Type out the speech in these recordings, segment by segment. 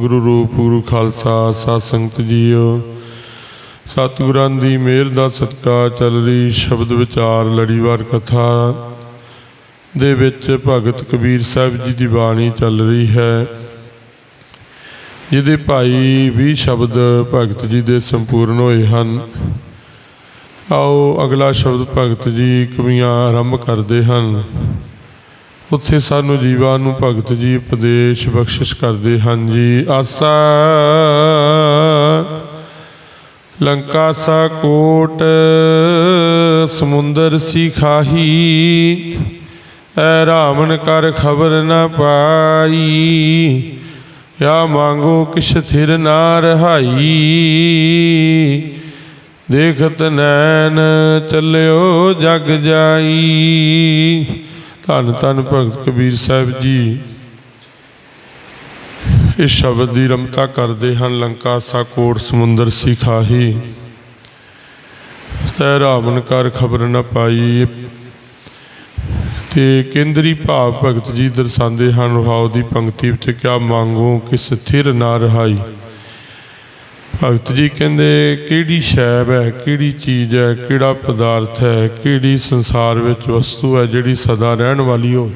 ਗੁਰੂ ਰੂਪ, ਗੁਰੂ ਖਾਲਸਾ ਸਾਧ ਸੰਗਤ ਜੀਓ। ਸਤਿਗੁਰਾਂ ਦੀ ਮਿਹਰ ਦਾ ਸਤਕਾ ਚੱਲ ਰਹੀ ਸ਼ਬਦ ਵਿਚਾਰ, ਲੜੀਵਾਰ ਕਥਾ ਦੇ ਵਿੱਚ ਭਗਤ ਕਬੀਰ ਸਾਹਿਬ ਜੀ ਦੀ ਬਾਣੀ ਚੱਲ ਰਹੀ ਹੈ। ਜਿਹਦੇ ਭਾਈ 20 ਸ਼ਬਦ ਭਗਤ ਜੀ ਦੇ ਸੰਪੂਰਨ ਹੋਏ ਹਨ। ਆਓ ਅਗਲਾ ਸ਼ਬਦ ਭਗਤ ਜੀ ਕਵੀਆਂ ਆਰੰਭ ਕਰਦੇ ਹਨ। ਉੱਥੇ ਸਾਨੂੰ ਜੀਵਾਂ ਨੂੰ ਭਗਤ ਜੀ ਉਪਦੇਸ਼ ਬਖਸ਼ਿਸ਼ ਕਰਦੇ ਹਨ ਜੀ। ਆਸਾ। ਲੰਕਾ ਸਾ ਕੋਟ, ਸਮੁੰਦਰ ਸੀ ਖਾਹੀ, ਐ ਰਾਵਣ ਕਰ ਖਬਰ ਨਾ ਪਾਈ। ਯਾ ਮੰਗੋ ਕਿਛ ਥਿਰ ਨਾ ਰਹਾਈ। ਦੇਖਤ ਨੈਣ ਚੱਲਿਓ ਜਗ ਜਾਈ। ਧੰਨ ਧੰਨ ਭਗਤ ਕਬੀਰ ਸਾਹਿਬ ਜੀ। ਇਸ ਸ਼ਬਦ ਦੀ ਰਮਤਾ ਕਰਦੇ ਹਨ ਲੰਕਾ ਸਾ ਕੋਟ ਸਮੁੰਦਰ ਸਿਖਾਹੀ ਤੈ ਰਾਵਣ ਕਰ ਖਬਰ ਨਾ ਪਾਈ। ਤੇ ਕੇਂਦਰੀ ਭਾਵ ਭਗਤ ਜੀ ਦਰਸਾਉਂਦੇ ਹਨ, ਰਹਾਉ ਦੀ ਪੰਕਤੀ ਵਿੱਚ ਕਿਆ ਮੰਗੋ ਕਿ ਸਥਿਰ ਨਾ ਰਹਾਈ। ਭਗਤ ਜੀ ਕਹਿੰਦੇ, ਕਿਹੜੀ ਸ਼ੈਬ ਹੈ, ਕਿਹੜੀ ਚੀਜ਼ ਹੈ, ਕਿਹੜਾ ਪਦਾਰਥ ਹੈ, ਕਿਹੜੀ ਸੰਸਾਰ ਵਿੱਚ ਵਸਤੂ ਹੈ ਜਿਹੜੀ ਸਦਾ ਰਹਿਣ ਵਾਲੀ ਹੋਵੇ?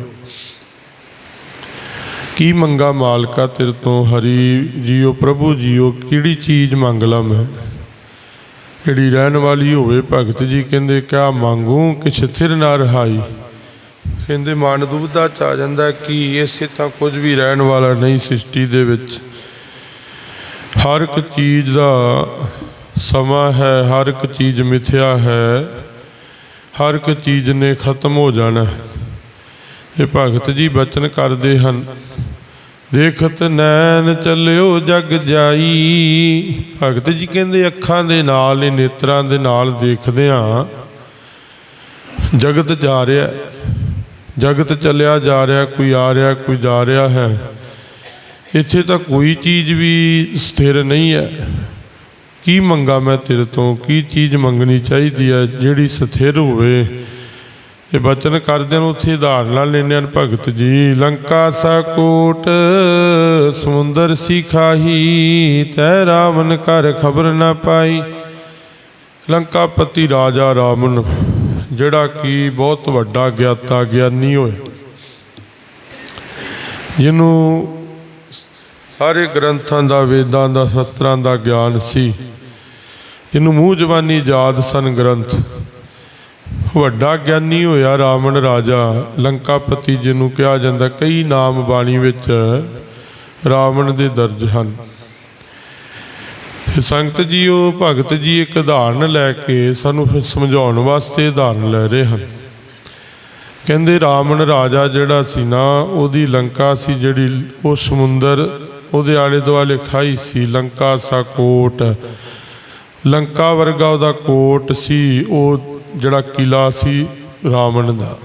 ਕੀ ਮੰਗਾ ਮਾਲਕਾ ਤੇਰੇ ਤੋਂ? ਹਰੀ ਜੀਓ, ਪ੍ਰਭੂ ਜੀਓ, ਕਿਹੜੀ ਚੀਜ਼ ਮੰਗ ਲਾ ਮੈਂ? ਜਿਹੜੀ ਰਹਿਣ ਵਾਲੀ ਹੋਵੇ, ਭਗਤ ਜੀ ਕਹਿੰਦੇ, ਕਿਆ ਮੰਗੂ? ਕਿ ਥਿਰ ਨਾ ਰਹਾਈ। ਕਹਿੰਦੇ, ਮਨ ਦੁਬਦਾ ਚ ਆ ਜਾਂਦਾ ਕਿ ਇਸੇ ਤਾਂ ਕੁਝ ਵੀ ਰਹਿਣ ਵਾਲਾ ਨਹੀਂ, ਸ੍ਰਿਸ਼ਟੀ ਦੇ ਵਿੱਚ। ਹਰ ਇੱਕ ਚੀਜ਼ ਦਾ ਸਮਾਂ ਹੈ, ਹਰ ਇੱਕ ਚੀਜ਼ ਮਿਥਿਆ ਹੈ, ਹਰ ਇੱਕ ਚੀਜ਼ ਨੇ ਖਤਮ ਹੋ ਜਾਣਾ ਇਹ ਭਗਤ ਜੀ ਬਚਨ ਕਰਦੇ ਹਨ। ਦੇਖਤ ਨੈਣ ਚੱਲਿਓ, ਜਗ ਜਾਈ। ਭਗਤ ਜੀ ਕਹਿੰਦੇ, ਅੱਖਾਂ ਦੇ ਨਾਲ, ਇਹ ਨੇਤਰਾਂ ਦੇ ਨਾਲ ਦੇਖਦੇ ਆ ਜਗਤ ਜਾ ਰਿਹਾ ਜਗਤ ਚੱਲਿਆ ਜਾ ਰਿਹਾ ਕੋਈ ਆ ਰਿਹਾ, ਕੋਈ ਜਾ ਰਿਹਾ ਹੈ। ਇੱਥੇ ਤਾਂ ਕੋਈ ਚੀਜ਼ ਵੀ ਸਥਿਰ ਨਹੀਂ ਹੈ। ਕੀ ਮੰਗਾ ਮੈਂ ਤੇਰੇ ਤੋਂ? ਕੀ ਚੀਜ਼ ਮੰਗਣੀ ਚਾਹੀਦੀ ਹੈ ਜਿਹੜੀ ਸਥਿਰ ਹੋਵੇ? ਇਹ ਬਚਨ ਕਰਦੇ ਨੂੰ ਉੱਥੇ ਉਦਾਹਰਨਾਂ ਲੈਂਦੇ ਹਨ, ਭਗਤ ਜੀ। ਲੰਕਾ ਸਾ ਕੋਟ, ਸਮੁੰਦਰ ਸੀ ਖਾਹੀ, ਤੈ ਰਾਵਣ ਕਰ ਖਬਰ ਨਾ ਪਾਈ। ਲੰਕਾ ਪਤੀ ਰਾਜਾ ਰਾਵਣ, ਜਿਹੜਾ ਕਿ ਬਹੁਤ ਵੱਡਾ ਗਿਆਤਾ ਗਿਆਨੀ ਹੋਇਆ। ਜਿਹਨੂੰ ਸਾਰੇ ਗ੍ਰੰਥਾਂ ਦਾ, ਵੇਦਾਂ ਦਾ, ਸ਼ਸਤਰਾਂ ਦਾ ਗਿਆਨ ਸੀ। ਇਹਨੂੰ ਮੂੰਹ ਜ਼ਬਾਨੀ ਯਾਦ ਸਨ ਗ੍ਰੰਥ। ਵੱਡਾ ਗਿਆਨੀ ਹੋਇਆ ਰਾਵਣ ਰਾਜਾ ਲੰਕਾਪਤੀ ਜਿਹਨੂੰ ਕਿਹਾ ਜਾਂਦਾ, ਕਈ ਨਾਮ ਬਾਣੀ ਵਿੱਚ ਰਾਵਣ ਦੇ ਦਰਜ ਹਨ। ਸੰਗਤ ਜੀ ਉਹ ਭਗਤ ਜੀ ਇੱਕ ਉਦਾਹਰਨ ਲੈ ਕੇ ਸਾਨੂੰ ਸਮਝਾਉਣ ਵਾਸਤੇ ਉਦਾਹਰਨ ਲੈ ਰਹੇ ਹਨ। ਕਹਿੰਦੇ ਰਾਵਣ ਰਾਜਾ ਜਿਹੜਾ ਸੀ ਨਾ, ਉਹਦੀ ਲੰਕਾ ਸੀ ਜਿਹੜੀ ਉਹ ਸਮੁੰਦਰ ਉਹਦੇ ਆਲੇ ਦੁਆਲੇ ਖਾਈ ਸੀ, ਲੰਕਾ ਸਾ ਕੋਟ। ਲੰਕਾ ਵਰਗਾ ਉਹਦਾ ਕੋਟ ਸੀ, ਉਹ ਜਿਹੜਾ ਕਿਲਾ ਸੀ ਰਾਵਣ ਦਾ।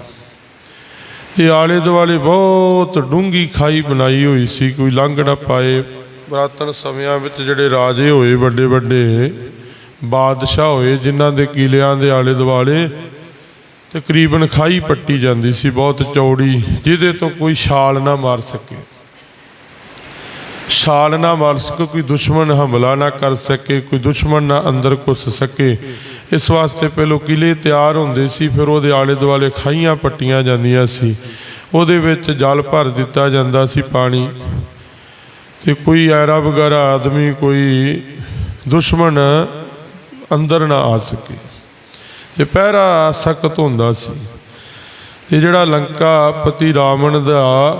ਇਹ ਆਲੇ ਦੁਆਲੇ ਬਹੁਤ ਡੂੰਗੀ ਖਾਈ ਬਣਾਈ ਹੋਈ ਸੀ, ਕੋਈ ਲੰਘ ਨਾ ਪਾਏ। ਪੁਰਾਤਨ ਸਮਿਆਂ ਵਿੱਚ ਜਿਹੜੇ ਰਾਜੇ ਹੋਏ, ਵੱਡੇ ਵੱਡੇ ਬਾਦਸ਼ਾਹ ਹੋਏ, ਜਿਨ੍ਹਾਂ ਦੇ ਕਿਲਿਆਂ ਦੇ ਆਲੇ ਦੁਆਲੇ ਤਕਰੀਬਨ ਖਾਈ ਪੱਟੀ ਜਾਂਦੀ ਸੀ, ਬਹੁਤ ਚੌੜੀ, ਜਿਹਦੇ ਤੋਂ ਕੋਈ ਛਾਲ ਨਾ ਮਾਰ ਸਕੇ। ਛਾਲ ਨਾ ਮਾਰ ਸਕੇ, ਕੋਈ ਦੁਸ਼ਮਣ ਹਮਲਾ ਨਾ ਕਰ ਸਕੇ, ਕੋਈ ਦੁਸ਼ਮਣ ਨਾ ਅੰਦਰ ਘੁਸ ਸਕੇ। ਇਸ ਵਾਸਤੇ ਪਹਿਲੋਂ ਕਿਲੇ ਤਿਆਰ ਹੁੰਦੇ ਸੀ, ਫਿਰ ਉਹਦੇ ਆਲੇ ਦੁਆਲੇ ਖਾਈਆਂ ਪੱਟੀਆਂ ਜਾਂਦੀਆਂ ਸੀ। ਉਹਦੇ ਵਿੱਚ ਜਲ ਭਰ ਦਿੱਤਾ ਜਾਂਦਾ ਸੀ ਪਾਣੀ। ਤੇ ਕੋਈ ਐਰਾ ਵਗੈਰਾ ਆਦਮੀ, ਕੋਈ ਦੁਸ਼ਮਣ ਅੰਦਰ ਨਾ ਆ ਸਕੇ। ਤੇ ਪਹਿਰਾ ਸਖਤ ਹੁੰਦਾ ਸੀ। ਤੇ ਜਿਹੜਾ ਲੰਕਾ ਪਤੀ ਰਾਵਣ ਦਾ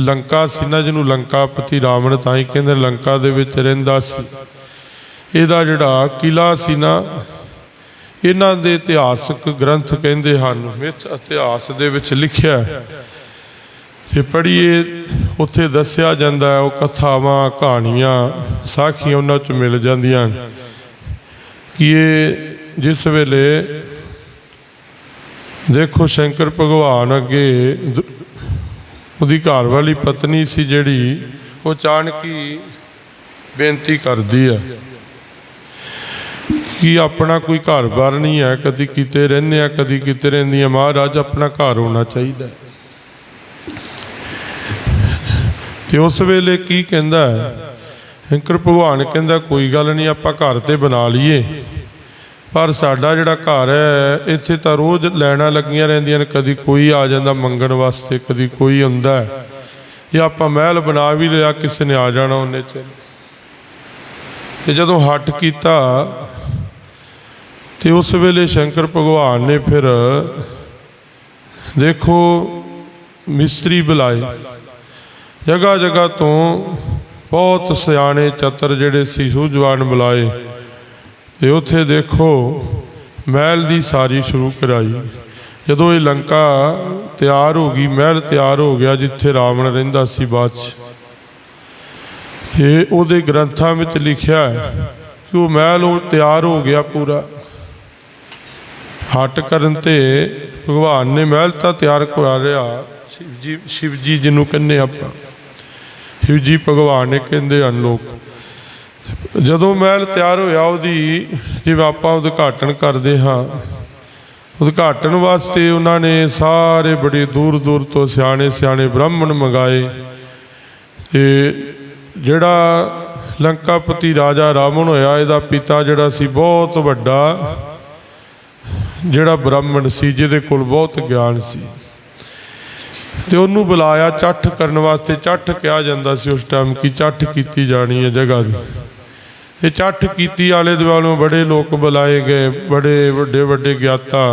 ਲੰਕਾ ਸੀ ਨਾ ਜਿਹਨੂੰ ਲੰਕਾ ਪਤੀ ਰਾਵਣ ਤਾਂ ਹੀ ਕਹਿੰਦੇ ਲੰਕਾ ਦੇ ਵਿੱਚ ਰਹਿੰਦਾ ਸੀ। ਇਹਦਾ ਜਿਹੜਾ ਕਿਲਾ ਸੀ ਨਾ ਇਹਨਾਂ ਦੇ ਇਤਿਹਾਸਕ ਗ੍ਰੰਥ ਕਹਿੰਦੇ ਹਨ ਵਿੱਚ ਇਤਿਹਾਸ ਦੇ ਵਿੱਚ ਲਿਖਿਆ ਹੈ। ਜੇ ਪੜ੍ਹੀਏ, ਉੱਥੇ ਦੱਸਿਆ ਜਾਂਦਾ ਹੈ, ਉਹ ਕਥਾਵਾਂ, ਕਹਾਣੀਆਂ ਸਾਖੀਆਂ ਉਹਨਾਂ 'ਚ ਮਿਲ ਜਾਂਦੀਆਂ ਕਿ ਇਹ ਜਿਸ ਵੇਲੇ ਦੇਖੋ ਸ਼ੰਕਰ ਭਗਵਾਨ ਅੱਗੇ ਉਹਦੀ ਘਰ ਵਾਲੀ ਪਤਨੀ ਸੀ ਜਿਹੜੀ, ਉਹ ਚਾਣਕੀ ਬੇਨਤੀ ਕਰਦੀ ਆ ਕਿ ਆਪਣਾ ਕੋਈ ਘਰ-ਬਾਰ ਨਹੀਂ ਹੈ, ਕਦੀ ਕਿਤੇ ਰਹਿੰਦੇ ਆ, ਕਦੀ ਕਿਤੇ ਰਹਿੰਦੀ ਆ। ਮਹਾਰਾਜ ਆਪਣਾ ਘਰ ਹੋਣਾ ਚਾਹੀਦਾ ਤੇ ਉਸ ਵੇਲੇ ਕੀ ਕਹਿੰਦਾ ਹੈ? ਸ਼ੰਕਰ ਭਗਵਾਨ ਕਹਿੰਦਾ, ਕੋਈ ਗੱਲ ਨਹੀਂ, ਆਪਾਂ ਘਰ ਤੇ ਬਣਾ ਲਈਏ। ਪਰ ਸਾਡਾ ਜਿਹੜਾ ਘਰ ਹੈ, ਇੱਥੇ ਤਾਂ ਰੋਜ਼ ਲੈਣਾ ਲੱਗੀਆਂ ਰਹਿੰਦੀਆਂ ਨੇ। ਕਦੀ ਕੋਈ ਆ ਜਾਂਦਾ ਮੰਗਣ ਵਾਸਤੇ, ਕਦੀ ਕੋਈ ਆਉਂਦਾ ਹੈ। ਇਹ ਆਪਾਂ ਮਹਿਲ ਬਣਾ ਵੀ ਲਿਆ, ਕਿਸੇ ਨੇ ਆ ਜਾਣਾ ਉਹਨੇ ਚ ਤੇ ਜਦੋਂ ਹੱਟ ਕੀਤਾ, ਤੇ ਉਸ ਵੇਲੇ ਸ਼ੰਕਰ ਭਗਵਾਨ ਨੇ ਫਿਰ, ਦੇਖੋ, ਮਿਸਤਰੀ ਬੁਲਾਏ। ਜਗ੍ਹਾ ਜਗ੍ਹਾ ਤੋਂ ਬਹੁਤ ਸਿਆਣੇ ਚਤਰ ਜਿਹੜੇ ਸੀ ਸੂਝਵਾਨ ਬੁਲਾਏ। ਤੇ ਉੱਥੇ ਦੇਖੋ ਮਹਿਲ ਦੀ ਸਾਰੀ ਸ਼ੁਰੂ ਕਰਾਈ। ਜਦੋਂ ਇਹ ਲੰਕਾ ਤਿਆਰ ਹੋ ਗਈ, ਮਹਿਲ ਤਿਆਰ ਹੋ ਗਿਆ ਜਿੱਥੇ ਰਾਵਣ ਰਹਿੰਦਾ ਸੀ ਬਾਅਦ ਇਹ ਉਹਦੇ ਗ੍ਰੰਥਾਂ ਵਿੱਚ ਲਿਖਿਆ ਹੈ ਕਿ ਉਹ ਮਹਿਲ ਉਹ ਤਿਆਰ ਹੋ ਗਿਆ ਪੂਰਾ। ਹਟ ਕਰਨ ਤੇ ਭਗਵਾਨ ਨੇ ਮਹਿਲ ਤਾਂ ਤਿਆਰ ਕਰਾ ਲਿਆ, ਸ਼ਿਵ ਜੀ ਸ਼ਿਵ ਜੀ ਜਿਹਨੂੰ ਕਹਿੰਦੇ ਆਪਾਂ। ਸ਼ਿਵ ਜੀ ਭਗਵਾਨ ਨੇ ਕਹਿੰਦੇ ਹਨ ਲੋਕ ਜਦੋਂ ਮਹਿਲ ਤਿਆਰ ਹੋਇਆ ਉਹਦੀ, ਜਿਵੇਂ ਆਪਾਂ ਉਦਘਾਟਨ ਕਰਦੇ ਹਾਂ, ਉਦਘਾਟਨ ਵਾਸਤੇ ਉਹਨਾਂ ਨੇ ਸਾਰੇ ਬੜੇ ਦੂਰ ਦੂਰ ਤੋਂ ਸਿਆਣੇ ਸਿਆਣੇ ਬ੍ਰਾਹਮਣ ਮੰਗਾਏ। ਤੇ ਜਿਹੜਾ ਲੰਕਾਪਤੀ ਰਾਜਾ ਰਾਵਣ ਹੋਇਆ, ਇਹਦਾ ਪਿਤਾ ਜਿਹੜਾ ਸੀ ਬਹੁਤ ਵੱਡਾ, ਜਿਹੜਾ ਬ੍ਰਾਹਮਣ ਸੀ, ਜਿਹਦੇ ਕੋਲ ਬਹੁਤ ਗਿਆਨ ਸੀ। ਤੇ ਉਹਨੂੰ ਬੁਲਾਇਆ, ਚੱਠ ਕਰਨ ਵਾਸਤੇ, ਚੱਠ ਕਿਹਾ ਜਾਂਦਾ ਸੀ ਉਸ ਟਾਈਮ ਕਿ ਚੱਠ ਕੀਤੀ ਜਾਣੀ ਹੈ ਜਗ੍ਹਾ ਦੀ। ਇਹ ਚੱਠ ਕੀਤੀ ਆਲੇ ਦੁਆਲੇ ਬੜੇ ਲੋਕ ਬੁਲਾਏ ਗਏ, ਬੜੇ ਵੱਡੇ ਵੱਡੇ ਗਿਆਤਾ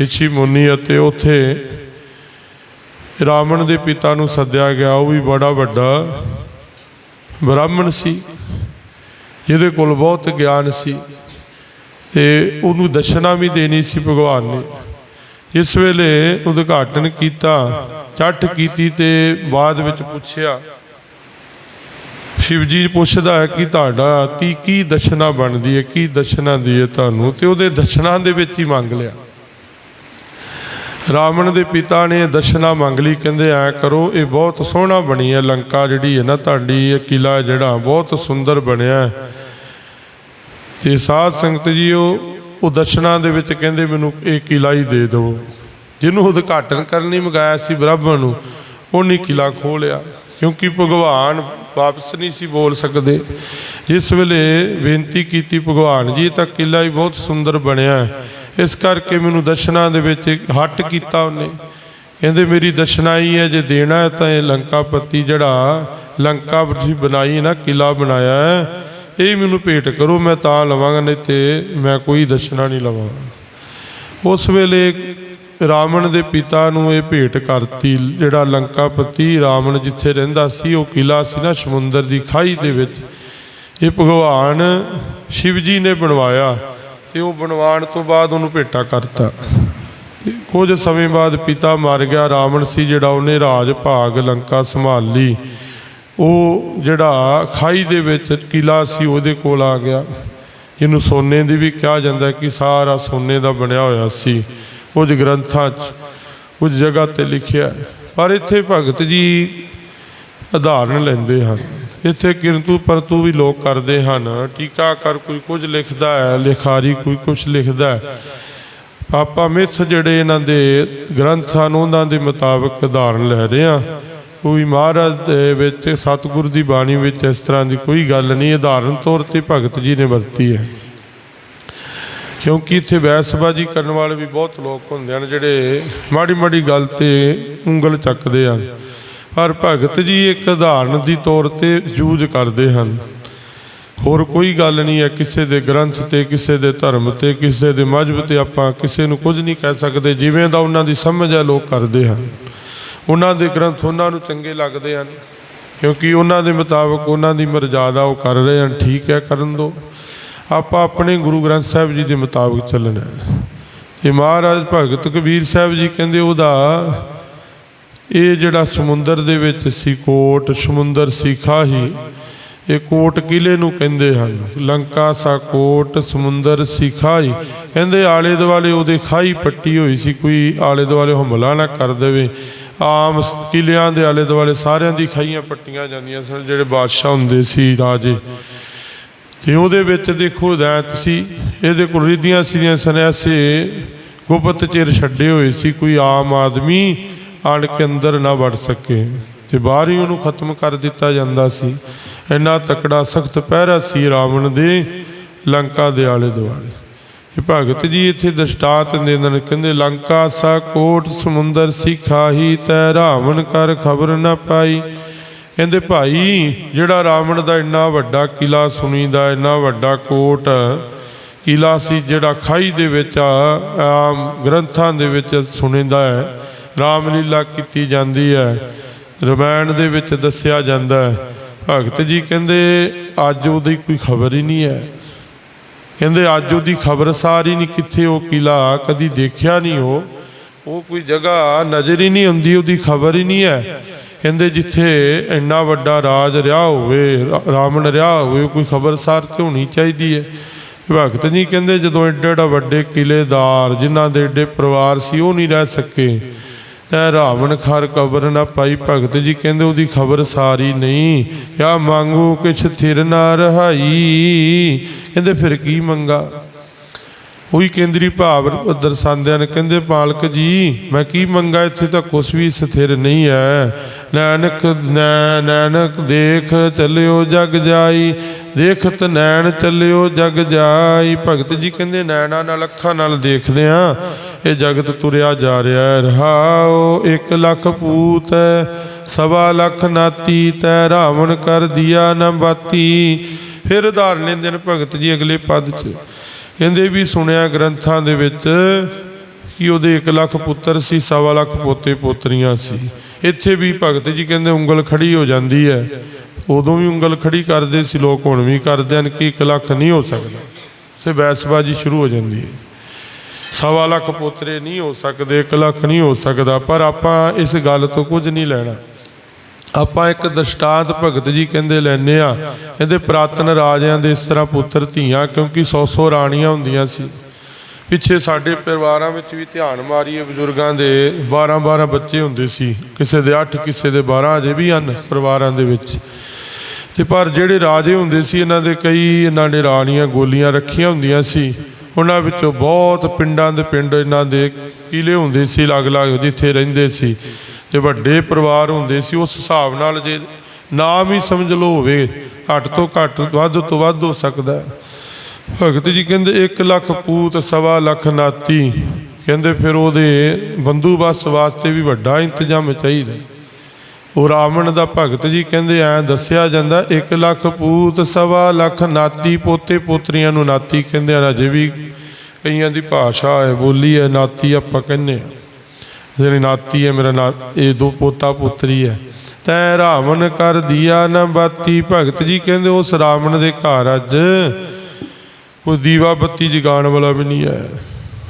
ਰਿਸ਼ੀ ਮੁਨੀ ਅਤੇ ਉਥੇ ਰਾਵਣ ਦੇ ਪਿਤਾ ਨੂੰ ਸੱਦਿਆ ਗਿਆ, ਉਹ ਵੀ ਬੜਾ ਵੱਡਾ ਬ੍ਰਾਹਮਣ ਸੀ, ਜਿਹਦੇ ਕੋਲ ਬਹੁਤ ਗਿਆਨ ਸੀ ਤੇ ਉਹਨੂੰ ਦਸ਼ਨਾ ਵੀ ਦੇਣੀ ਸੀ ਭਗਵਾਨ ਨੇ। ਇਸ ਵੇਲੇ ਉਦਘਾਟਨ ਕੀਤਾ, ਚੱਠ ਕੀਤੀ ਤੇ ਬਾਅਦ ਵਿੱਚ ਪੁੱਛਿਆ ਸ਼ਿਵ ਜੀ ਪੁੱਛਦਾ ਹੈ ਕਿ ਤੁਹਾਡਾ ਤੀ ਕੀ ਦਸ਼ਨਾ ਬਣਦੀ ਹੈ, ਕੀ ਦਸ਼ਨਾ ਦੀਏ ਤੁਹਾਨੂੰ? ਤੇ ਉਹਦੇ ਦਸ਼ਨਾ ਦੇ ਵਿੱਚ ਹੀ ਮੰਗ ਲਿਆ। ਰਾਵਣ ਦੇ ਪਿਤਾ ਨੇ ਦਸ਼ਨਾ ਮੰਗ ਲਈ, ਕਹਿੰਦੇ ਐ ਕਰੋ, ਇਹ ਬਹੁਤ ਸੋਹਣਾ ਬਣੀ ਹੈ ਲੰਕਾ ਜਿਹੜੀ ਹੈ ਨਾ ਤੁਹਾਡੀ, ਇਹ ਕਿਲਾ ਜਿਹੜਾ ਬਹੁਤ ਸੁੰਦਰ ਬਣਿਆ ਤੇ ਸਾਧ ਸੰਗਤ ਜੀ, ਉਹ ਉਹ ਦਸ਼ਨਾ ਦੇ ਵਿੱਚ ਕਹਿੰਦੇ ਮੈਨੂੰ ਇਹ ਕਿਲਾ ਹੀ ਦੇ ਦਿਓ। ਜਿਹਨੂੰ ਉਦਘਾਟਨ ਕਰਨ ਲਈ ਮੰਗਾਇਆ ਸੀ ਬ੍ਰਾਹਮਣ ਨੂੰ, ਉਹਨੇ ਕਿਲਾ ਖੋਲਿਆ ਕਿਉਂਕਿ ਭਗਵਾਨ ਵਾਪਸ ਨਹੀਂ ਸੀ ਬੋਲ ਸਕਦੇ। ਜਿਸ ਵੇਲੇ ਬੇਨਤੀ ਕੀਤੀ ਭਗਵਾਨ ਜੀ ਤਾਂ ਕਿਲਾ ਹੀ ਬਹੁਤ ਸੁੰਦਰ ਬਣਿਆ ਇਸ ਕਰਕੇ ਮੈਨੂੰ ਦਸ਼ਨਾ ਦੇ ਵਿੱਚ ਹੱਟ ਕੀਤਾ ਉਹਨੇ। ਕਹਿੰਦੇ, ਮੇਰੀ ਦਸ਼ਨਾ ਹੀ ਹੈ ਜੇ ਦੇਣਾ ਹੈ ਤਾਂ ਇਹ ਲੰਕਾਪਤੀ ਜਿਹੜਾ, ਲੰਕਾ ਤੁਸੀਂ ਬਣਾਈ ਨਾ ਕਿਲਾ ਬਣਾਇਆ ਹੈ, ਇਹ ਮੈਨੂੰ ਭੇਟ ਕਰੋ, ਮੈਂ ਤਾਂ ਲਵਾਂਗਾ, ਨਹੀਂ ਤੇ ਮੈਂ ਕੋਈ ਦਸ਼ਨਾ ਨਹੀਂ ਲਵਾਂਗਾ। ਉਸ ਵੇਲੇ ਰਾਵਣ ਦੇ ਪਿਤਾ ਨੂੰ ਇਹ ਭੇਟ ਕਰਤੀ। ਜਿਹੜਾ ਲੰਕਾਪਤੀ ਰਾਵਣ ਜਿੱਥੇ ਰਹਿੰਦਾ ਸੀ, ਉਹ ਕਿਲਾ ਸੀ ਨਾ ਸਮੁੰਦਰ ਦੀ ਖਾਈ ਦੇ ਵਿੱਚ। ਇਹ ਭਗਵਾਨ ਸ਼ਿਵ ਜੀ ਨੇ ਬਣਵਾਇਆ ਤੇ ਉਹ ਬਣਵਾਉਣ ਤੋਂ ਬਾਅਦ ਉਹਨੂੰ ਭੇਟਾ ਕਰਤਾ। ਤੇ ਕੁਝ ਸਮੇਂ ਬਾਅਦ ਪਿਤਾ ਮਰ ਗਿਆ, ਰਾਵਣ ਸੀ ਜਿਹੜਾ ਉਹਨੇ ਰਾਜ ਭਾਗ ਲੰਕਾ ਸੰਭਾਲ ਲਈ। ਉਹ ਜਿਹੜਾ ਖਾਈ ਦੇ ਵਿੱਚ ਕਿਲਾ ਸੀ, ਉਹਦੇ ਕੋਲ ਆ ਗਿਆ। ਜਿਹਨੂੰ ਸੋਨੇ ਦੀ ਵੀ ਕਿਹਾ ਜਾਂਦਾ ਕਿ ਸਾਰਾ ਸੋਨੇ ਦਾ ਬਣਿਆ ਹੋਇਆ ਸੀ। ਕੁਝ ਗ੍ਰੰਥਾਂ 'ਚ, ਕੁਝ ਜਗ੍ਹਾ ਤੇ ਲਿਖਿਆ ਹੈ। ਪਰ ਇੱਥੇ ਭਗਤ ਜੀ ਉਦਾਹਰਨ ਲੈਂਦੇ ਹਨ। ਇੱਥੇ ਕਿਰਤੂ ਪਰਤੂ ਵੀ ਲੋਕ ਕਰਦੇ ਹਨ। ਟੀਕਾਕਾਰ ਕੋਈ ਕੁਝ ਲਿਖਦਾ ਹੈ, ਲਿਖਾਰੀ ਕੋਈ ਕੁਝ ਲਿਖਦਾ ਹੈ। ਆਪਾਂ ਮਿੱਥ ਜਿਹੜੇ ਇਹਨਾਂ ਦੇ ਗ੍ਰੰਥ ਹਨ ਉਹਨਾਂ ਦੇ ਮੁਤਾਬਕ ਉਦਾਹਰਨ ਲੈ ਰਹੇ ਹਾਂ। ਕੋਈ ਮਹਾਰਾਜ ਦੇ ਵਿੱਚ, ਸਤਿਗੁਰ ਦੀ ਬਾਣੀ ਵਿੱਚ ਇਸ ਤਰ੍ਹਾਂ ਦੀ ਕੋਈ ਗੱਲ ਨਹੀਂ। ਉਦਾਹਰਨ ਤੌਰ ਤੇ ਭਗਤ ਜੀ ਨੇ ਵਰਤੀ ਹੈ। ਕਿਉਂਕਿ ਇੱਥੇ ਬਹਿਸਬਾਜੀ ਕਰਨ ਵਾਲੇ ਵੀ ਬਹੁਤ ਲੋਕ ਹੁੰਦੇ ਹਨ ਜਿਹੜੇ ਮਾੜੀ ਮਾੜੀ ਗੱਲ ਤੇ ਉਂਗਲ ਚੱਕਦੇ ਹਨ। ਪਰ ਭਗਤ ਜੀ ਇੱਕ ਉਦਾਹਰਨ ਦੀ ਤੌਰ ਤੇ ਯੂਜ਼ ਕਰਦੇ ਹਨ। ਹੋਰ ਕੋਈ ਗੱਲ ਨਹੀਂ ਹੈ, ਕਿਸੇ ਦੇ ਗ੍ਰੰਥ ਤੇ, ਕਿਸੇ ਦੇ ਧਰਮ ਤੇ, ਕਿਸੇ ਦੇ ਮਜਬ ਤੇ ਆਪਾਂ ਕਿਸੇ ਨੂੰ ਕੁਝ ਨਹੀਂ ਕਹਿ ਸਕਦੇ, ਜਿਵੇਂ ਦਾ ਉਹਨਾਂ ਦੀ ਸਮਝ ਹੈ ਲੋਕ ਕਰਦੇ ਹਨ। ਉਹਨਾਂ ਦੇ ਗ੍ਰੰਥ ਉਹਨਾਂ ਨੂੰ ਚੰਗੇ ਲੱਗਦੇ ਹਨ, ਕਿਉਂਕਿ ਉਹਨਾਂ ਦੇ ਮੁਤਾਬਕ ਉਹਨਾਂ ਦੀ ਮਰਜ਼ਾਦਾ ਉਹ ਕਰ ਰਹੇ ਹਨ। ਠੀਕ ਹੈ, ਕਰਨ ਦੋ। ਆਪਾਂ ਆਪਣੇ ਗੁਰੂ ਗ੍ਰੰਥ ਸਾਹਿਬ ਜੀ ਦੇ ਮੁਤਾਬਕ ਚੱਲਣਾ ਇਹ ਮਹਾਰਾਜ ਭਗਤ ਕਬੀਰ ਸਾਹਿਬ ਜੀ ਕਹਿੰਦੇ ਉਹਦਾ ਇਹ ਜਿਹੜਾ ਸਮੁੰਦਰ ਦੇ ਵਿੱਚ ਸੀ, ਕੋਟ ਸਮੁੰਦਰ ਸੀ, ਖਾਹੀ, ਇਹ ਕੋਟ ਕਿਲੇ ਨੂੰ ਕਹਿੰਦੇ ਹਨ। ਲੰਕਾ ਸਾ ਕੋਟ ਸਮੁੰਦਰ ਸੀ ਕਹਿੰਦੇ ਆਲੇ ਦੁਆਲੇ ਉਹਦੇ ਖਾਈ ਪੱਟੀ ਹੋਈ ਸੀ, ਕੋਈ ਆਲੇ ਦੁਆਲੇ ਹਮਲਾ ਨਾ ਕਰ ਦੇਵੇ। ਆਮ ਸ- ਕਿਲਿਆਂ ਦੇ ਆਲੇ ਦੁਆਲੇ ਸਾਰਿਆਂ ਦੀ ਖਾਈਆਂ ਪੱਟੀਆਂ ਜਾਂਦੀਆਂ ਸਨ, ਜਿਹੜੇ ਬਾਦਸ਼ਾਹ ਹੁੰਦੇ ਸੀ ਰਾਜੇ। ਤੇ ਉਹਦੇ ਵਿੱਚ ਦੇਖੋ ਦਾ ਸੀ ਇਹਦੇ ਕੋਲ ਰਿੱਧੀਆਂ ਸੀਆਂ ਸਨ ਐਸੇ ਗੁਪਤ ਚਿਰ ਛੱਡੇ ਹੋਏ ਸੀ, ਕੋਈ ਆਮ ਆਦਮੀ ਆਣ ਕੇ ਅੰਦਰ ਨਾ ਵੜ ਸਕੇ। ਤੇ ਬਾਹਰ ਹੀ ਉਹਨੂੰ ਖਤਮ ਕਰ ਦਿੱਤਾ ਜਾਂਦਾ ਸੀ। ਇੰਨਾ ਤਕੜਾ ਸਖਤ ਪਹਿਰਾ ਸੀ ਰਾਵਣ ਦੇ ਲੰਕਾ ਦੇ ਆਲੇ ਦੁਆਲੇ। ਇਹ ਭਗਤ ਜੀ ਇੱਥੇ ਦਸ਼ਟਾਤ ਦਿੰਦੇ ਨੇ, ਕਹਿੰਦੇ ਲੰਕਾ ਸਾ ਕੋਟ ਸਮੁੰਦਰ ਸੀ ਖਾਹੀ ਤੈ ਰਾਵਣ ਕਰ ਖਬਰ ਨਾ ਪਾਈ। ਕਹਿੰਦੇ ਭਾਈ, ਜਿਹੜਾ ਰਾਵਣ ਦਾ ਇੰਨਾ ਵੱਡਾ ਕਿਲਾ ਸੁਣੀਦਾ, ਇੰਨਾ ਵੱਡਾ ਕੋਟ, ਕਿਲਾ ਸੀ ਜਿਹੜਾ ਖਾਈ ਦੇ ਵਿੱਚ ਆਮ ਗ੍ਰੰਥਾਂ ਦੇ ਵਿੱਚ ਸੁਣੀਦਾ ਹੈ, ਰਾਮਲੀਲਾ ਕੀਤੀ ਜਾਂਦੀ ਹੈ, ਰਮਾਇਣ ਦੇ ਵਿੱਚ ਦੱਸਿਆ ਜਾਂਦਾ ਹੈ। ਭਗਤ ਜੀ ਕਹਿੰਦੇ, ਅੱਜ ਉਹਦੀ ਕੋਈ ਖਬਰ ਹੀ ਨਹੀਂ ਹੈ। ਕਹਿੰਦੇ, ਅੱਜ ਉਹਦੀ ਖਬਰਸਾਰ ਹੀ ਨਹੀਂ ਕਿੱਥੇ ਉਹ ਕਿਲਾ, ਕਦੀ ਦੇਖਿਆ ਨਹੀਂ ਉਹ। ਉਹ ਕੋਈ ਜਗ੍ਹਾ, ਨਜ਼ਰ ਹੀ ਨਹੀਂ ਆਉਂਦੀ, ਉਹਦੀ ਖਬਰ ਹੀ ਨਹੀਂ ਹੈ। ਕਹਿੰਦੇ ਜਿੱਥੇ ਇੰਨਾ ਵੱਡਾ ਰਾਜ ਰਿਹਾ ਹੋਵੇ ਰਾਵਣ ਰਿਹਾ ਹੋਵੇ, ਕੋਈ ਖਬਰਸਾਰ ਤੇ ਹੋਣੀ ਚਾਹੀਦੀ ਹੈ। ਭਗਤ ਜੀ ਕਹਿੰਦੇ ਜਦੋਂ ਏਡੇ ਏਡਾ ਵੱਡੇ ਕਿਲੇਦਾਰ ਜਿਨ੍ਹਾਂ ਦੇ ਏਡੇ ਪਰਿਵਾਰ ਸੀ, ਉਹ ਨਹੀਂ ਰਹਿ ਸਕੇ, ਤੈ ਰਾਵਣ ਖਰ ਕਬਰ ਨਾ ਪਾਈ। ਭਗਤ ਜੀ ਕਹਿੰਦੇ ਉਹਦੀ ਖਬਰ ਸਾਰੀ ਨਹੀਂ। ਕਿਆ ਮੰਗੂ ਕਿਛ ਥਿਰ ਨਾ ਰਹਾਈ? ਕਹਿੰਦੇ ਫਿਰ ਕੀ ਮੰਗਾ? ਉਹੀ ਕੇਂਦਰੀ ਭਾਵ ਦਰਸਾਉਂਦੇ ਨੇ ਕਹਿੰਦੇ, ਪਾਲਕ ਜੀ, ਮੈਂ ਕੀ ਮੰਗਾ ਇੱਥੇ ਤਾਂ ਕੁਛ ਵੀ ਸਥਿਰ ਨਹੀਂ ਹੈ। ਨਾਨਕ ਨੈ- ਨਾਨਕ ਦੇਖ ਚੱਲਿਓ ਜਗ ਜਾਈ, ਦੇਖਤ ਨੈਣ ਚੱਲਿਓ ਜਗ ਜਾਈ। ਭਗਤ ਜੀ ਕਹਿੰਦੇ, ਨੈਣਾ ਨਾਲ, ਅੱਖਾਂ ਨਾਲ ਦੇਖਦੇ ਆ, ਇਹ ਜਗਤ ਤੁਰਿਆ ਜਾ ਰਿਹਾ ਹੈ। ਰਹਾਓ 1 ਲੱਖ ਪੂਤ ਸਵਾ ਲੱਖ ਨਾਤੀ ਤੈ, ਰਾਵਣ ਕਰ ਦਿਆ ਨਾ ਬਾਤੀ। ਫਿਰ ਉਦਾਹਰਨ ਲੈਂਦੇ ਨੇ ਭਗਤ ਜੀ ਅਗਲੇ ਪਦ 'ਚ। ਕਹਿੰਦੇ ਵੀ ਸੁਣਿਆ ਗ੍ਰੰਥਾਂ ਦੇ ਵਿੱਚ ਕਿ ਉਹਦੇ 1 ਲੱਖ ਪੁੱਤਰ ਸੀ, ਸਵਾ ਲੱਖ ਪੋਤੇ ਪੋਤਰੀਆਂ ਸੀ। ਇੱਥੇ ਵੀ ਭਗਤ ਜੀ ਕਹਿੰਦੇ ਉਂਗਲ ਖੜੀ ਹੋ ਜਾਂਦੀ ਹੈ। ਉਦੋਂ ਵੀ ਉਂਗਲ ਖੜੀ ਕਰਦੇ ਸੀ, ਲੋਕ ਹੁਣ ਵੀ ਕਰਦੇ ਹਨ ਕਿ 1 ਲੱਖ ਨਹੀਂ ਹੋ ਸਕਦਾ। ਸੇ ਬੈਸਬਾਜੀ ਸ਼ੁਰੂ ਹੋ ਜਾਂਦੀ ਹੈ। ਸਵਾ ਲੱਖ ਪੋਤਰੇ ਨਹੀਂ ਹੋ ਸਕਦੇ 1 ਲੱਖ ਨਹੀਂ ਹੋ ਸਕਦਾ, ਪਰ ਆਪਾਂ ਇਸ ਗੱਲ ਤੋਂ ਕੁਝ ਨਹੀਂ ਲੈਣਾ। ਆਪਾਂ ਇੱਕ ਦਸ਼ਟਾਂਤ ਭਗਤ ਜੀ ਕਹਿੰਦੇ ਲੈਨੇ ਆ ਇਹਦੇ ਪ੍ਰਾਤਨ ਰਾਜਿਆਂ ਦੇ ਇਸ ਤਰ੍ਹਾਂ ਪੁੱਤਰ ਧੀਆਂ, ਕਿਉਂਕਿ 100-100 ਰਾਣੀਆਂ ਹੁੰਦੀਆਂ ਸੀ। ਪਿੱਛੇ ਸਾਡੇ ਪਰਿਵਾਰਾਂ ਵਿੱਚ ਵੀ ਧਿਆਨ ਮਾਰੀਏ ਬਜ਼ੁਰਗਾਂ ਦੇ 12-12 ਬੱਚੇ ਹੁੰਦੇ ਸੀ। ਕਿਸੇ ਦੇ 8 ਕਿਸੇ ਦੇ 12 ਅਜੇ ਵੀ ਹਨ ਪਰਿਵਾਰਾਂ ਦੇ ਵਿੱਚ। ਤੇ ਪਰ ਜਿਹੜੇ ਰਾਜੇ ਹੁੰਦੇ ਸੀ, ਇਹਨਾਂ ਦੇ ਕਈ ਇਹਨਾਂ ਨੇ ਰਾਣੀਆਂ ਗੋਲੀਆਂ ਰੱਖੀਆਂ ਹੁੰਦੀਆਂ ਸੀ। ਉਹਨਾਂ ਵਿੱਚੋਂ ਬਹੁਤ ਪਿੰਡਾਂ ਦੇ ਪਿੰਡ ਇਹਨਾਂ ਦੇ ਕਿਲੇ ਹੁੰਦੇ ਸੀ, ਅਲੱਗ-ਅਲੱਗ ਜਿੱਥੇ ਰਹਿੰਦੇ ਸੀ। ਤੇ ਵੱਡੇ ਪਰਿਵਾਰ ਹੁੰਦੇ ਸੀ, ਉਸ ਹਿਸਾਬ ਨਾਲ ਜੇ ਨਾਮ ਹੀ ਸਮਝ ਲਓ ਹੋਵੇ, ਘੱਟ ਤੋਂ ਘੱਟ ਵੱਧ ਤੋਂ ਵੱਧ ਹੋ ਸਕਦਾ। ਭਗਤ ਜੀ ਕਹਿੰਦੇ 1 ਲੱਖ ਪੂਤ, ਸਵਾ ਲੱਖ ਨਾਤੀ। ਕਹਿੰਦੇ, ਫਿਰ ਉਹਦੇ ਬੰਦੋਬਸਤ ਵਾਸਤੇ ਵੀ ਵੱਡਾ ਇੰਤਜ਼ਾਮ ਚਾਹੀਦਾ। ਉਹ ਰਾਵਣ ਦਾ ਭਗਤ ਜੀ ਕਹਿੰਦੇ, ਐ ਦੱਸਿਆ ਜਾਂਦਾ 1 ਲੱਖ ਪੂਤ, ਸਵਾ ਲੱਖ ਨਾਤੀ, ਪੋਤੇ ਪੋਤਰੀਆਂ ਨੂੰ ਨਾਤੀ ਕਹਿੰਦੇ ਆ ਅਜੇ ਵੀ ਕਈਆਂ ਦੀ ਭਾਸ਼ਾ ਹੈ, ਬੋਲੀ ਹੈ, ਨਾਤੀ ਆਪਾਂ ਕਹਿੰਦੇ ਆ ਜਿਹੜੀ ਨਾਤੀ ਹੈ, ਮੇਰਾ ਨਾ ਇਹ ਦੋ ਪੋਤਾ ਪੁੱਤਰੀ ਹੈ। ਤੈ ਰਾਵਣ ਕਰ ਦਿਆ ਨਾ ਬਾਤੀ। ਭਗਤ ਜੀ ਕਹਿੰਦੇ, ਉਸ ਰਾਵਣ ਦੇ ਘਰ ਅੱਜ ਕੋਈ ਦੀਵਾ ਬੱਤੀ ਜਗਾਉਣ ਵਾਲਾ ਵੀ ਨਹੀਂ ਆਇਆ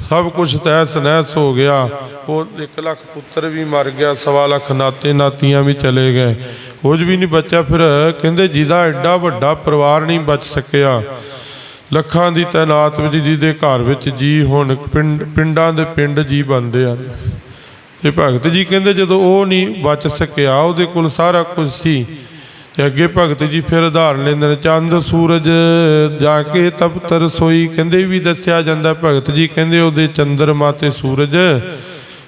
ਸਭ ਕੁਝ ਤਹਿਸ ਨਹਿਸ ਹੋ ਗਿਆ। ਉਹ 1 ਲੱਖ ਪੁੱਤਰ ਵੀ ਮਰ ਗਿਆ, ਸਵਾ ਲੱਖ ਨਾਤੇ ਨਾਤੀਆਂ ਵੀ ਚਲੇ ਗਏ। ਕੁਝ ਵੀ ਨਹੀਂ ਬਚਿਆ ਫਿਰ। ਕਹਿੰਦੇ, ਜਿਹਦਾ ਐਡਾ ਵੱਡਾ ਪਰਿਵਾਰ ਨਹੀਂ ਬਚ ਸਕਿਆ, ਲੱਖਾਂ ਦੀ ਤਾਇਨਾਤ ਵਿੱਚ ਜਿਹਦੇ ਘਰ ਵਿੱਚ ਜੀ ਹੁਣ ਪਿੰਡ ਪਿੰਡਾਂ ਦੇ ਪਿੰਡ ਜੀ ਬਣਦੇ ਹਨ। ਤੇ ਭਗਤ ਜੀ ਕਹਿੰਦੇ ਜਦੋਂ ਉਹ ਨਹੀਂ ਬਚ ਸਕਿਆ, ਉਹਦੇ ਕੋਲ ਸਾਰਾ ਕੁਝ ਸੀ। ਤੇ ਅੱਗੇ ਭਗਤ ਜੀ ਫਿਰ ਉਦਾਹਰਨ ਲੈਂਦੇ ਨੇ, ਚੰਦ, ਸੂਰਜ ਜਾ ਕੇ ਤਪਤ ਰਸੋਈ, ਕਹਿੰਦੇ ਵੀ ਦੱਸਿਆ ਜਾਂਦਾ, ਭਗਤ ਜੀ ਕਹਿੰਦੇ ਉਹਦੇ ਚੰਦਰਮਾ ਤੇ ਸੂਰਜ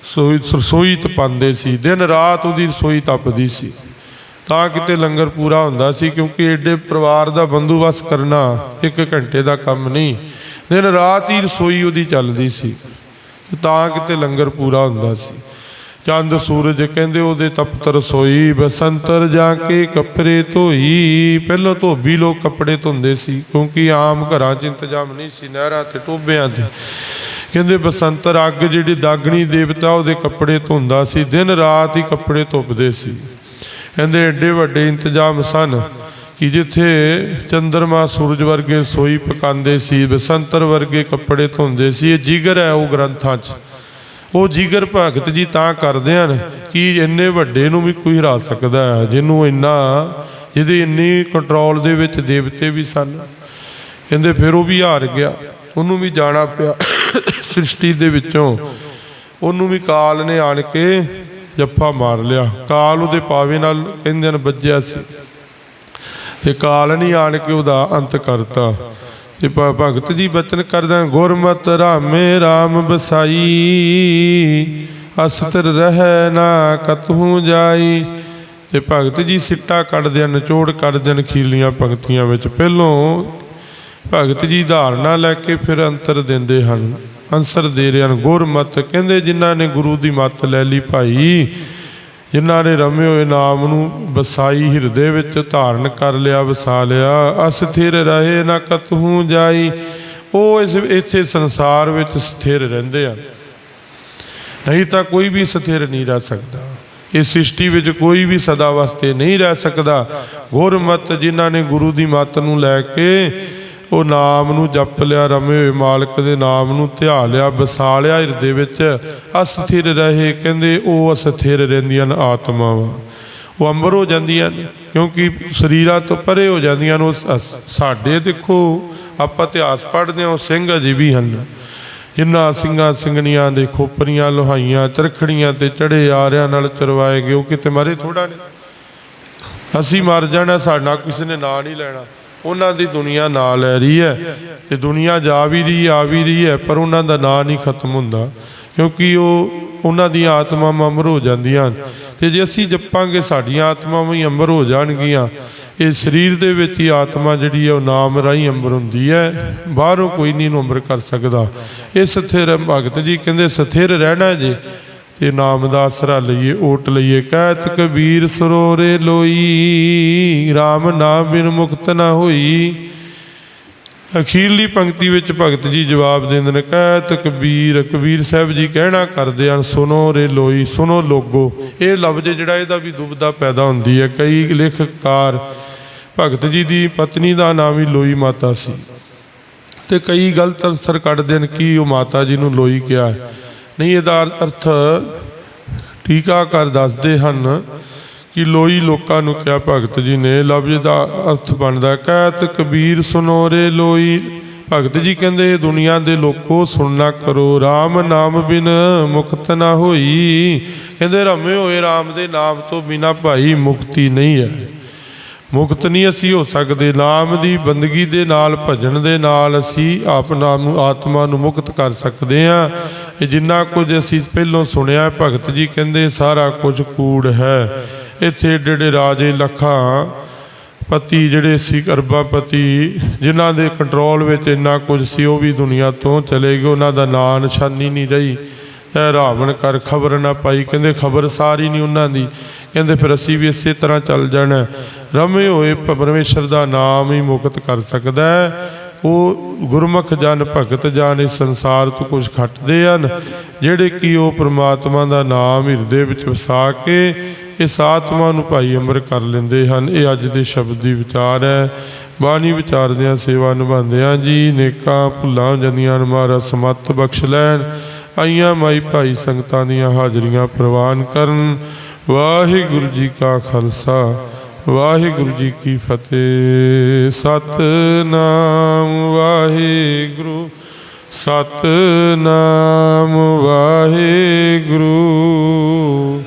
ਸੋਈ, ਰਸੋਈ ਤਪਾਉਂਦੇ ਸੀ, ਦਿਨ ਰਾਤ ਉਹਦੀ ਰਸੋਈ ਤਪਦੀ ਸੀ। ਤਾਂ ਕਿਤੇ ਲੰਗਰ ਪੂਰਾ ਹੁੰਦਾ ਸੀ, ਕਿਉਂਕਿ ਏਡੇ ਪਰਿਵਾਰ ਦਾ ਬੰਦੋਬਸਤ ਕਰਨਾ ਇੱਕ ਘੰਟੇ ਦਾ ਕੰਮ ਨਹੀਂ, ਦਿਨ ਰਾਤ ਹੀ ਰਸੋਈ ਉਹਦੀ ਚੱਲਦੀ ਸੀ। ਤਾਂ ਕਿਤੇ ਲੰਗਰ ਪੂਰਾ ਹੁੰਦਾ ਸੀ। ਚੰਦ ਸੂਰਜ ਕਹਿੰਦੇ ਉਹਦੇ ਤਪਤ ਰਸੋਈ ਬਸੰਤਰ ਜਾ ਕੇ ਕੱਪੜੇ ਧੋਈ। ਪਹਿਲਾਂ ਧੋਬੀ ਲੋਕ ਕੱਪੜੇ ਧੋਂਦੇ ਸੀ, ਕਿਉਂਕਿ ਆਮ ਘਰਾਂ 'ਚ ਇੰਤਜ਼ਾਮ ਨਹੀਂ ਸੀ, ਨਹਿਰਾਂ ਤੇ ਟੋਬਿਆਂ ਤੇ। ਕਹਿੰਦੇ ਬਸੰਤਰ ਅੱਗ ਜਿਹੜੀ ਦਾਗਣੀ ਦੇਵਤਾ ਉਹਦੇ ਕੱਪੜੇ ਧੋਂਦਾ ਸੀ, ਦਿਨ ਰਾਤ ਹੀ ਕੱਪੜੇ ਧੁੱਪਦੇ ਸੀ। ਕਹਿੰਦੇ ਐਡੇ ਵੱਡੇ ਇੰਤਜ਼ਾਮ ਸਨ ਕਿ ਜਿੱਥੇ ਚੰਦਰਮਾ ਸੂਰਜ ਵਰਗੇ ਸੋਈ ਪਕਾਉਂਦੇ ਸੀ, ਬਸੰਤਰ ਵਰਗੇ ਕੱਪੜੇ ਧੋਂਦੇ ਸੀ, ਇਹ ਜਿਗਰ ਹੈ ਉਹ ਗ੍ਰੰਥਾਂ 'ਚ। ਉਹ ਜਿਗਰ ਭਗਤ ਜੀ ਤਾਂ ਕਰਦੇ ਹਨ ਕਿ ਇੰਨੇ ਵੱਡੇ ਨੂੰ ਵੀ ਕੋਈ ਹਰਾ ਸਕਦਾ ਹੈ, ਜਿਹਨੂੰ ਇੰਨਾ, ਜਿਹਦੀ ਇੰਨੀ ਕੰਟਰੋਲ ਦੇ ਵਿੱਚ ਦੇਵਤੇ ਵੀ ਸਨ। ਕਹਿੰਦੇ ਫਿਰ ਉਹ ਵੀ ਹਾਰ ਗਿਆ। ਉਹਨੂੰ ਵੀ ਜਾਣਾ ਪਿਆ ਸ੍ਰਿਸ਼ਟੀ ਦੇ ਵਿੱਚੋਂ। ਉਹਨੂੰ ਵੀ ਕਾਲ ਨੇ ਆਣ ਕੇ ਜੱਫਾ ਮਾਰ ਲਿਆ। ਕਾਲ ਉਹਦੇ ਪਾਵੇ ਨਾਲ ਕਹਿੰਦੇ ਨੇ ਵੱਜਿਆ ਸੀ। ਤੇ ਕਾਲ ਨਹੀਂ ਆਣ ਕੇ ਉਹਦਾ ਅੰਤ ਕਰਤਾ। ਤੇ ਭ- ਭਗਤ ਜੀ ਬਚਨ ਕਰਦਾ, ਗੁਰਮਤਿ ਰਾਮੇ RAM ਬਸਾਈ। ਅਸਤਰ ਰਹਿ ਨਾ ਕਤਹੂ ਜਾਈ। ਤੇ ਭਗਤ ਜੀ ਸਿੱਟਾ ਕੱਢਦੇ ਹਨ ਨਿਚੋੜ ਕੱਢਦੇ ਹਨ ਖੀਲੀਆਂ ਪੰਕਤੀਆਂ ਵਿੱਚ। ਪਹਿਲੋਂ ਭਗਤ ਜੀ ਧਾਰਨਾ ਲੈ ਕੇ ਫਿਰ ਅੰਤਰ ਦਿੰਦੇ ਹਨ। ਅੰਸਰ ਦੇ ਰਹੇ ਹਨ, ਗੁਰਮਤਿ ਕਹਿੰਦੇ ਜਿਨ੍ਹਾਂ ਨੇ ਗੁਰੂ ਦੀ ਮੱਤ ਲੈ ਲਈ ਭਾਈ ਜਿਨ੍ਹਾਂ ਨੇ ਰਮੇ ਹੋਏ ਨਾਮ ਨੂੰ ਵਸਾਈ ਹਿਰਦੇ ਵਿੱਚ ਧਾਰਨ ਕਰ ਲਿਆ, ਵਸਾ ਲਿਆ। ਅਸਥਿਰ ਰਹੇ ਨਾ ਕਤਹੂ ਜਾਈ। ਉਹ ਇਸ ਇੱਥੇ ਸੰਸਾਰ ਵਿੱਚ ਸਥਿਰ ਰਹਿੰਦੇ ਆ ਨਹੀਂ ਤਾਂ ਕੋਈ ਵੀ ਸਥਿਰ ਨਹੀਂ ਰਹਿ ਸਕਦਾ। ਇਸ ਸ੍ਰਿਸ਼ਟੀ ਵਿੱਚ ਕੋਈ ਵੀ ਸਦਾ ਵਾਸਤੇ ਨਹੀਂ ਰਹਿ ਸਕਦਾ। ਗੁਰਮਤ ਜਿਨ੍ਹਾਂ ਨੇ ਗੁਰੂ ਦੀ ਮੱਤ ਨੂੰ ਲੈ ਕੇ ਉਹ ਨਾਮ ਨੂੰ ਜਪ ਲਿਆ ਰਮੇ ਹੋਏ ਮਾਲਕ ਦੇ ਨਾਮ ਨੂੰ ਧਿਆ ਲਿਆ ਵਸਾ ਲਿਆ ਹਿਰਦੇ ਵਿੱਚ। ਅਸਥਿਰ ਰਹੇ, ਕਹਿੰਦੇ ਉਹ ਅਸਥਿਰ ਰਹਿੰਦੀਆਂ ਨੇ ਆਤਮਾਵਾਂ। ਉਹ ਅੰਬਰ ਹੋ ਜਾਂਦੀਆਂ ਨੇ, ਕਿਉਂਕਿ ਸਰੀਰਾਂ ਤੋਂ ਪਰੇ ਹੋ ਜਾਂਦੀਆਂ ਨੇ ਸਾਡੇ ਦੇਖੋ, ਆਪਾਂ ਇਤਿਹਾਸ ਪੜ੍ਹਦੇ ਹਾਂ, ਉਹ ਸਿੰਘ ਅਜੇ ਵੀ ਹਨ। ਜਿਨ੍ਹਾਂ ਸਿੰਘਾਂ ਸਿੰਘਣੀਆਂ ਦੇ ਖੋਪਰੀਆਂ, ਲੋਹਾਈਆਂ, ਚਰਖੜੀਆਂ ਤੇ ਚੜੇ ਆਰਿਆਂ ਨਾਲ ਚਰਵਾਏ ਗਏ, ਉਹ ਕਿਤੇ ਮਰੇ ਥੋੜਾ ਨੇ ਅਸੀਂ ਮਰ ਜਾਣਾ, ਸਾਡਾ ਕਿਸੇ ਨੇ ਨਾਂ ਨਹੀਂ ਲੈਣਾ। ਉਹਨਾਂ ਦੀ ਦੁਨੀਆ ਨਾਂ ਲੈ ਰਹੀ ਹੈ ਤੇ ਦੁਨੀਆ ਜਾ ਵੀ ਰਹੀ, ਆ ਵੀ ਰਹੀ ਹੈ, ਪਰ ਉਹਨਾਂ ਦਾ ਨਾਂ ਨਹੀਂ ਖਤਮ ਹੁੰਦਾ। ਕਿਉਂਕਿ ਉਹ ਉਹਨਾਂ ਦੀਆਂ ਆਤਮਾਵਾਂ ਅਮਰ ਹੋ ਜਾਂਦੀਆਂ ਹਨ। ਤੇ ਜੇ ਅਸੀਂ ਜਪਾਂਗੇ, ਸਾਡੀਆਂ ਆਤਮਾਵਾਂ ਵੀ ਅੰਬਰ ਹੋ ਜਾਣਗੀਆਂ। ਇਹ ਸਰੀਰ ਦੇ ਵਿੱਚ ਹੀ ਆਤਮਾ ਜਿਹੜੀ ਹੈ, ਉਹ ਨਾਮ ਰਾਹੀਂ ਅੰਬਰ ਹੁੰਦੀ ਹੈ। ਬਾਹਰੋਂ ਕੋਈ ਨਹੀਂ ਨੂੰ ਅੰਬਰ ਕਰ ਸਕਦਾ। ਇਹ ਸਥਿਰ ਭਗਤ ਜੀ ਕਹਿੰਦੇ, ਸਥਿਰ ਰਹਿਣਾ ਜੇ ਤੇ ਨਾਮ ਦਾ ਆਸਰਾ ਲਈਏ, ਓਟ ਲਈਏ। ਕਹਿਤ ਕਬੀਰ ਸਰੋਰੇ ਲੋਈ RAM ਨਾਮ ਬਿਨ ਮੁਕਤ ਨਾ ਹੋਈ। ਅਖੀਰਲੀ ਪੰਕਤੀ ਵਿੱਚ ਭਗਤ ਜੀ ਜਵਾਬ ਦਿੰਦੇ ਨੇ ਕਹਿਤ ਕਬੀਰ ਕਬੀਰ ਸਾਹਿਬ ਜੀ ਕਹਿਣਾ ਕਰਦੇ ਹਨ ਸੁਨੋ ਰੇ ਲੋਈ ਸੁਨੋ ਲੋਗੋ। ਇਹ ਲਫ਼ਜ਼ ਜਿਹੜਾ ਇਹਦਾ ਵੀ ਦੁਬਦਾ ਪੈਦਾ ਹੁੰਦੀ ਹੈ। ਕਈ ਲੇਖਕਾਰ ਭਗਤ ਜੀ ਦੀ ਪਤਨੀ ਦਾ ਨਾਮ ਵੀ ਲੋਈ ਮਾਤਾ ਸੀ। ਤੇ ਕਈ ਗਲਤ ਅਨਸਰ ਕੱਢਦੇ ਨੇ ਕਿ ਉਹ ਮਾਤਾ ਜੀ ਨੂੰ ਲੋਈ ਕਿਹਾ ਹੈ। ਨਹੀਂ, ਇਹਦਾ ਅਰਥ ਟੀਕਾਕਾਰ ਦੱਸਦੇ ਹਨ ਕਿ ਲੋਈ ਲੋਕਾਂ ਨੂੰ ਕਿਹਾ, ਭਗਤ ਜੀ ਨੇ ਲਫ਼ਜ਼ ਦਾ ਅਰਥ ਬਣਦਾ ਕਹਿਤ ਕਬੀਰ ਸੁਨੋਰੇ ਲੋਈ। ਭਗਤ ਜੀ ਕਹਿੰਦੇ, "ਇਹ ਦੁਨੀਆ ਦੇ ਲੋਕੋ ਸੁਣਨਾ ਕਰੋ RAM ਨਾਮ ਬਿਨ ਮੁਕਤ ਨਾ ਹੋਈ। ਕਹਿੰਦੇ, ਰਮੇ ਹੋਏ RAM ਦੇ ਨਾਮ ਤੋਂ ਬਿਨਾ ਭਾਈ ਮੁਕਤੀ ਨਹੀਂ ਹੈ। ਮੁਕਤ ਨਹੀਂ ਅਸੀਂ ਹੋ ਸਕਦੇ, ਨਾਮ ਦੀ ਬੰਦਗੀ ਦੇ ਨਾਲ, ਭਜਨ ਦੇ ਨਾਲ ਅਸੀਂ ਆਪਣਾ ਨੂੰ, ਆਤਮਾ ਨੂੰ ਮੁਕਤ ਕਰ ਸਕਦੇ ਹਾਂ। ਇਹ ਜਿੰਨਾ ਕੁਝ ਅਸੀਂ ਪਹਿਲੋਂ ਸੁਣਿਆ, ਭਗਤ ਜੀ ਕਹਿੰਦੇ ਸਾਰਾ ਕੁਝ ਕੂੜ ਹੈ। ਇੱਥੇ ਏਡੇ ਰਾਜੇ ਲੱਖਾਂ ਪਤੀ ਜਿਹੜੇ ਸੀ ਅਰਬਾਪਤੀ ਜਿਨ੍ਹਾਂ ਦੇ ਕੰਟਰੋਲ ਵਿੱਚ ਇੰਨਾ ਕੁਝ ਸੀ, ਉਹ ਵੀ ਦੁਨੀਆ ਤੋਂ ਚਲੇ ਗਏ। ਉਹਨਾਂ ਦਾ ਨਾਂ ਨਿਸ਼ਾਨੀ ਨਹੀਂ ਰਹੀ। ਰਾਵਣ ਕਰ ਖਬਰ ਨਾ ਪਾਈ। ਕਹਿੰਦੇ ਖਬਰ ਸਾਰੀ ਨਹੀਂ ਉਹਨਾਂ ਦੀ। ਕਹਿੰਦੇ ਫਿਰ ਅਸੀਂ ਵੀ ਇਸੇ ਤਰ੍ਹਾਂ ਚੱਲ ਜਾਣਾ। ਰਮੇ ਹੋਏ ਪ- ਪਰਮੇਸ਼ਰ ਦਾ ਨਾਮ ਹੀ ਮੁਕਤ ਕਰ ਸਕਦਾ ਹੈ। ਉਹ ਗੁਰਮੁਖ ਜਨ ਭਗਤ ਜਨ ਇਸ ਸੰਸਾਰ ਤੋਂ ਕੁਝ ਖੱਟਦੇ ਹਨ। ਜਿਹੜੇ ਕਿ ਉਹ ਪ੍ਰਮਾਤਮਾ ਦਾ ਨਾਮ ਹਿਰਦੇ ਵਿੱਚ ਵਸਾ ਕੇ ਇਸ ਆਤਮਾ ਨੂੰ ਭਾਈ ਅੰਮ੍ਰਿਤ ਕਰ ਲੈਂਦੇ ਹਨ। ਇਹ ਅੱਜ ਦੇ ਸ਼ਬਦ ਦੀ ਵਿਚਾਰ ਹੈ। ਬਾਣੀ ਵਿਚਾਰਦਿਆਂ ਸੇਵਾ ਨਿਭਾਉਂਦਿਆਂ ਜੀ ਨੇਕਾਂ ਭੁੱਲਾਂ ਜਾਂਦੀਆਂ ਨੂੰ ਮਹਾਰਾਜ ਸਮੱਤ ਬਖਸ਼ ਲੈਣ। ਆਈਆਂ ਮਾਈ ਭਾਈ ਸੰਗਤਾਂ ਦੀਆਂ ਹਾਜ਼ਰੀਆਂ ਪ੍ਰਵਾਨ ਕਰਨ। ਵਾਹਿਗੁਰੂ ਜੀ ਕਾ ਖਾਲਸਾ, ਵਾਹਿਗੁਰੂ ਜੀ ਕੀ ਫਤਿਹ। ਸਤਨਾਮ ਵਾਹਿਗੁਰੂ ਸਤਨਾਮ ਵਾਹਿਗੁਰੂ।